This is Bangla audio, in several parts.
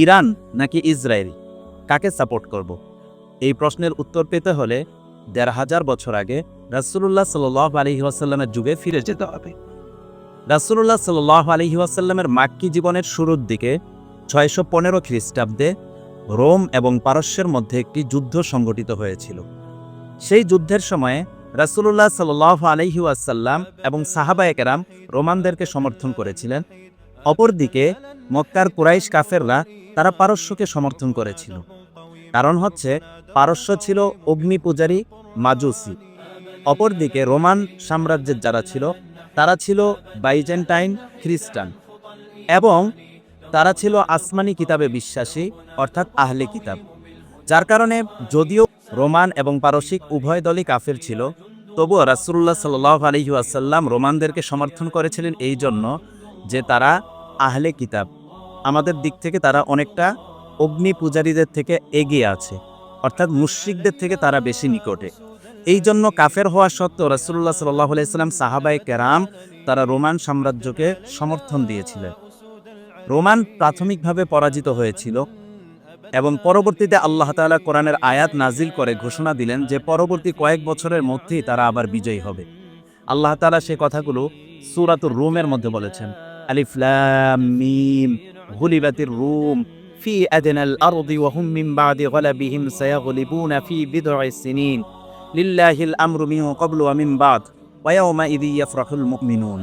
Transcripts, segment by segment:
ইরান নাকি ইসরায়েল? কাকে সাপোর্ট করব? এই প্রশ্নের উত্তর পেতে হলে দেড় হাজার বছর আগে রাসুল্লাহ সাল আলহি ওয়াসাল্লামের যুগে ফিরে যেতে হবে। রাসুল্লাহ সাল আলহি ওয়াসাল্লামের মাক্কি জীবনের শুরুর দিকে ছয়শো পনেরো খ্রিস্টাব্দে রোম এবং পারস্যের মধ্যে একটি যুদ্ধ সংঘটিত হয়েছিল। সেই যুদ্ধের সময়ে রাসুল্লাহ সাল আলহি ওয়াসাল্লাম এবং সাহাবায়কেরাম রোমানদেরকে সমর্থন করেছিলেন। অপরদিকে মক্কার কুরাইশ কাফেররা তারা পারস্যকে সমর্থন করেছিল। কারণ হচ্ছে, পারস্য ছিল অগ্নি পূজারী মাজুসি। অপরদিকে রোমান সাম্রাজ্যের যারা ছিল, তারা ছিল বাইজেন্টাইন খ্রিস্টান। এবং তারা ছিল আসমানি কিতাবে বিশ্বাসী, অর্থাৎ আহলে কিতাব। যার কারণে যদিও রোমান এবং পারসিক উভয় দলই কাফের ছিল, তবুও রাসুল্লাহ সাল আলহি আসাল্লাম রোমানদেরকে সমর্থন করেছিলেন এই জন্য যে তারা আহলে কিতাব। আমাদের দিক থেকে তারা অনেকটা অগ্নি পূজারীদের থেকে এগিয়ে আছে, অর্থাৎ মুশ্রিকদের থেকে তারা বেশি নিকটে। এই জন্য কাফের হওয়া সত্ত্বেও রাসুল্লাহ সাল্লাহ আলাইসাল্লাম সাহাবাই কেরাম তারা রোমান সাম্রাজ্যকে সমর্থন দিয়েছিলেন। রোমান প্রাথমিকভাবে পরাজিত হয়েছিল এবং পরবর্তীতে আল্লাহ তাআলা কোরআনের আয়াত নাজিল করে ঘোষণা দিলেন যে পরবর্তী কয়েক বছরের মধ্যেই তারা আবার বিজয়ী হবে। আল্লাহ তাআলা সে কথাগুলো সুরাতুর রুমের মধ্যে বলেছেন। আলিফ লাম মিম গুলিবাতির রুম في أدنى الأرض وهم من بعد غلبهم سيغلبون في بضع سنين لله الأمر من قبل ومن بعد ويومئذ يفرح المؤمنون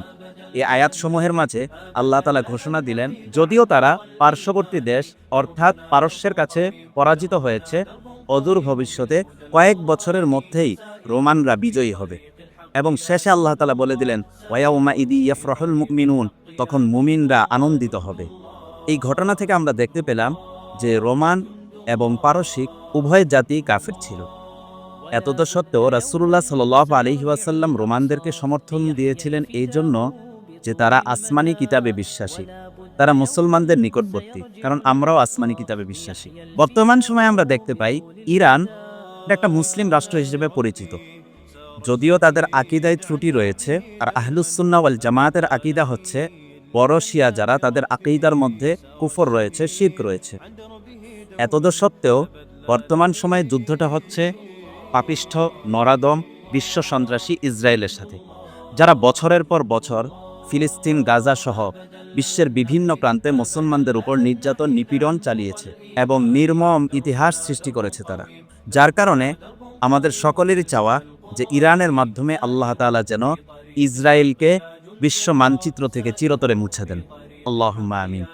এই আয়াতসমূহের মাঝে আল্লাহ তালা ঘোষণা দিলেন যদিও তারা পার্শ্ববর্তী দেশ অর্থাৎ পারস্যের কাছে পরাজিত হয়েছে অদূর ভবিষ্যতে কয়েক বছরের মধ্যেই রোমানরা বিজয়ী হবে এবং শেষে আল্লাহ তালা বলে দিলেন ওয়াউমা ইদি ইয়াফরহুল মুমিনুন তখন মুমিনরা আনন্দিত হবে। এই ঘটনা থেকে আমরা দেখতে পেলাম যে রোমান এবং পারসিক উভয় জাতি কাফের ছিল। এতদ সত্ত্বেও রাসুল্লাহ সাল আলহি ওয়াসাল্লাম রোমানদেরকে সমর্থন দিয়েছিলেন এই জন্য যে তারা আসমানি কিতাবে বিশ্বাসী। তারা মুসলমানদের নিকটবর্তী, কারণ আমরাও আসমানি কিতাবে বিশ্বাসী। বর্তমান সময়ে আমরা দেখতে পাই ইরান একটা মুসলিম রাষ্ট্র হিসেবে পরিচিত। যদিও তাদের আকিদায় ত্রুটি রয়েছে, আর আহলুসুন্না ওয়াল জামায়াতের আকিদা হচ্ছে বড় শিয়া যারা তাদের আকিদার মধ্যে কুফর রয়েছে, শির্ক রয়েছে। এতদ সত্ত্বেও বর্তমান সময়ে যুদ্ধটা হচ্ছে পাপিষ্ঠ, নরাদম, বিশ্ব সন্ত্রাসী ইসরায়েলের সাথে, যারা বছরের পর বছর ফিলিস্তিন, গাজা সহ বিশ্বের বিভিন্ন প্রান্তে মুসলমানদের উপর নির্যাতন, নিপীড়ন চালিয়েছে এবং নির্মম ইতিহাস সৃষ্টি করেছে তারা। যার কারণে আমাদের সকলেরই চাওয়া যে ইরানের মাধ্যমে আল্লাহ তাআলা যেন ইসরায়েলকে বিশ্ব মানচিত্র থেকে চিরতরে মুছে দেন। আল্লাহ আমিন।